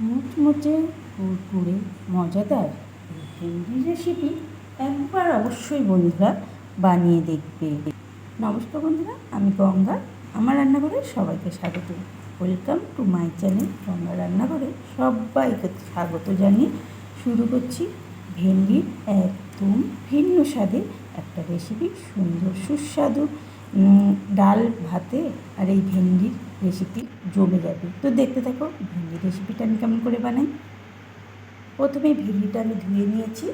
মুচমুচে কুরকুরে মজাদার এই ভেন্ডি রেসিপি একবার অবশ্যই বন্ধুরা বানিয়ে দেখবে। নমস্কার বন্ধুরা, আমি গঙ্গা। আমার রান্নাঘরে সবাইকে স্বাগত। Welcome to my channel Ganga রান্নাঘরে সবাইকে স্বাগত জানিয়ে শুরু করছি। ভেন্ডির একদম ভিন্ন স্বাদে একটা রেসিপি সুন্দর সুস্বাদু ডাল, ভাতে আর এই ভেন্ডির রেসিপি জমে যাবে। তো দেখতে থাকো, ভেন্ডির রেসিপিটা আমি কেমন করে বানাই? প্রথমে ভেন্ডিটা আমি ধুয়ে নিয়েছি,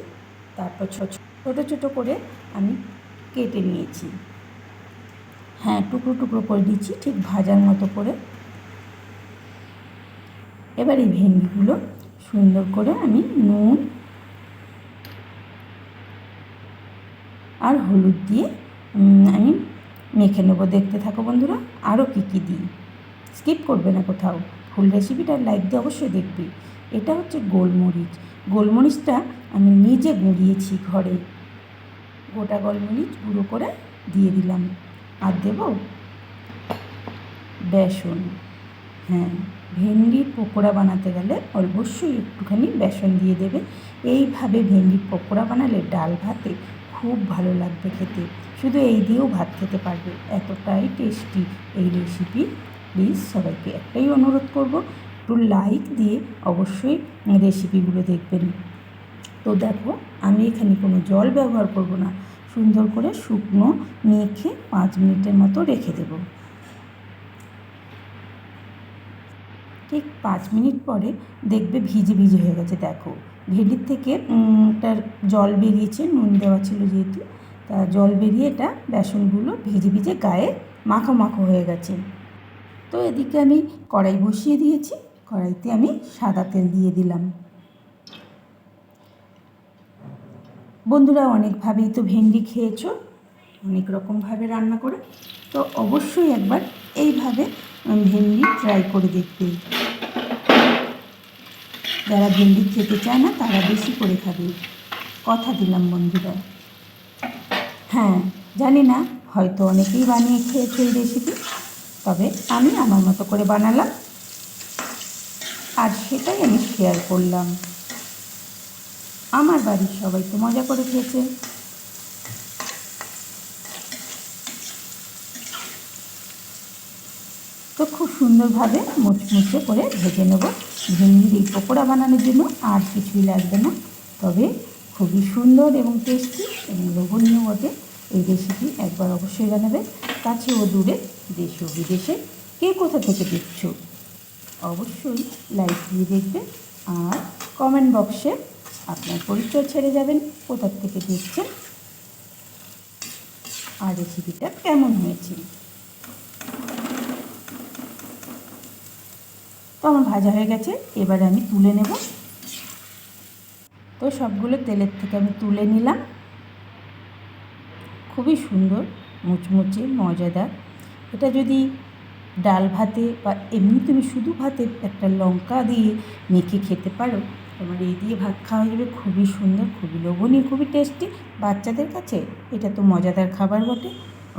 তারপর ছোট ছোটো করে আমি কেটে নিয়েছি। হ্যাঁ টুকরো টুকরো করে দিচ্ছি, ঠিক ভাজার মতো করে। এবার এই ভেন্ডিগুলো সুন্দর করে আমি নুন আর হলুদ দিয়ে আমি মেখে নেব, দেখতে থাকো বন্ধুরা। আরও কী কী দিই? স্কিপ করবে না কোথাও। ফুল রেসিপিটা লাইক দিয়ে অবশ্যই দেখবি। এটা হচ্ছে গোলমরিচ। গোলমরিচটা আমি নিজে গুঁড়িয়েছি ঘরে। গোটা গোলমরিচ গুঁড়ো করে দিয়ে দিলাম। আর দেব বেসন। হ্যাঁ ভেন্ডির পকোড়া বানাতে গেলে অবশ্যই একটুখানি বেসন দিয়ে দেবে। এইভাবে ভেন্ডির পকোড়া বানালে ডাল ভাতে খুব ভালো লাগবে খেতে। শুধু এই দিয়েও ভাত খেতে পারবে। এতটাই টেস্টি এই রেসিপি প্লিজ সবাইকে একটাই অনুরোধ করব, একটু লাইক দিয়ে অবশ্যই রেসিপিগুলো দেখবেন। তো দেখো, আমি এখানে কোনো জল ব্যবহার করব না। সুন্দর করে শুকনো মেখে পাঁচ মিনিটের মতো রেখে দেব। ঠিক পাঁচ মিনিট পরে দেখবে ভিজে ভিজে হয়ে গেছে, দেখো। ভেন্ডির থেকে তার জল বেরিয়েছে, নুন দেওয়া ছিল যেহেতু। তা জল বেরিয়ে এটা বেসনগুলো ভিজে ভিজে গায়ে মাখো মাখো হয়ে গেছে। তো এদিকে আমি কড়াই বসিয়ে দিয়েছি, কড়াইতে আমি সাদা তেল দিয়ে দিলাম। বন্ধুরা, অনেকভাবেই তো ভেন্ডি খেয়েছো, অনেক রকমভাবে রান্না করে। তো অবশ্যই একবার এইভাবে ভেন্ডি ট্রাই করে দেখবে। যারা ভেন্ডি খেতে চায় না, তারা বেশি করে খাবে। কথা দিলাম বন্ধুরা। হ্যাঁ জানি না, হয়তো অনেকেই বানিয়ে খেয়েছো এই রেসিপি তবে আমি আমার মতো করে বানালাম। আর সেটাই আমি শেয়ার করলাম। আমার বাড়ির সবাই তো মজা করে খেয়েছে। তো খুব সুন্দরভাবে মুচমুচে করে ভেজে নেব। ভেন্ডির পকোড়া বানানোর জন্য আর কিছুই লাগবে না। তবে খুবই সুন্দর এবং টেস্টি এবং লোভনীয় বটে। এই রেসিপি একবার অবশ্যই বানাবে কাছে ও দূরে, দেশ ও বিদেশে, কে কোথা থেকে দেখছ? অবশ্যই লাইক দিয়ে দেখবে আর কমেন্ট বক্সে আপনার পরিচয় ছেড়ে যাবেন, কোথা থেকে দেখছেন আর রেসিপিটা কেমন হয়েছে। তো আমার ভাজা হয়ে গেছে, এবারে আমি তুলে নেব। তো সবগুলো তেলের থেকে আমি তুলে নিলাম। খুবই সুন্দর, মুচমুচে, মজাদার। এটা যদি ডাল ভাতে বা এমনি তুমি শুধু ভাতে একটা লঙ্কা দিয়ে মেখে খেতে পারো, তোমার এই দিয়ে ভাত খাওয়া যাবে। খুবই সুন্দর, খুবই লোভনীয়, খুবই টেস্টি। বাচ্চাদের কাছে এটা তো মজাদার খাবার বটে।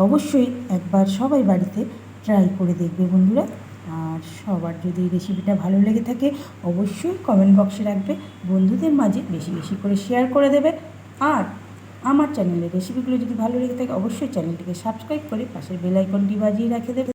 অবশ্যই একবার সবাই বাড়িতে ট্রাই করে দেখবে বন্ধুরা। আর সবার যদি রেসিপিটা ভালো লেগে থাকে, অবশ্যই কমেন্ট বক্সে রাখবে। বন্ধুদের মাঝে বেশি বেশি করে শেয়ার করে দেবে। আর আমার চ্যানেলের রেসিপিগুলো যদি ভালো লেগে থাকে, অবশ্যই চ্যানেলটিকে সাবস্ক্রাইব করে পাশের বেল আইকনটি বাজিয়ে রাখে দেবে।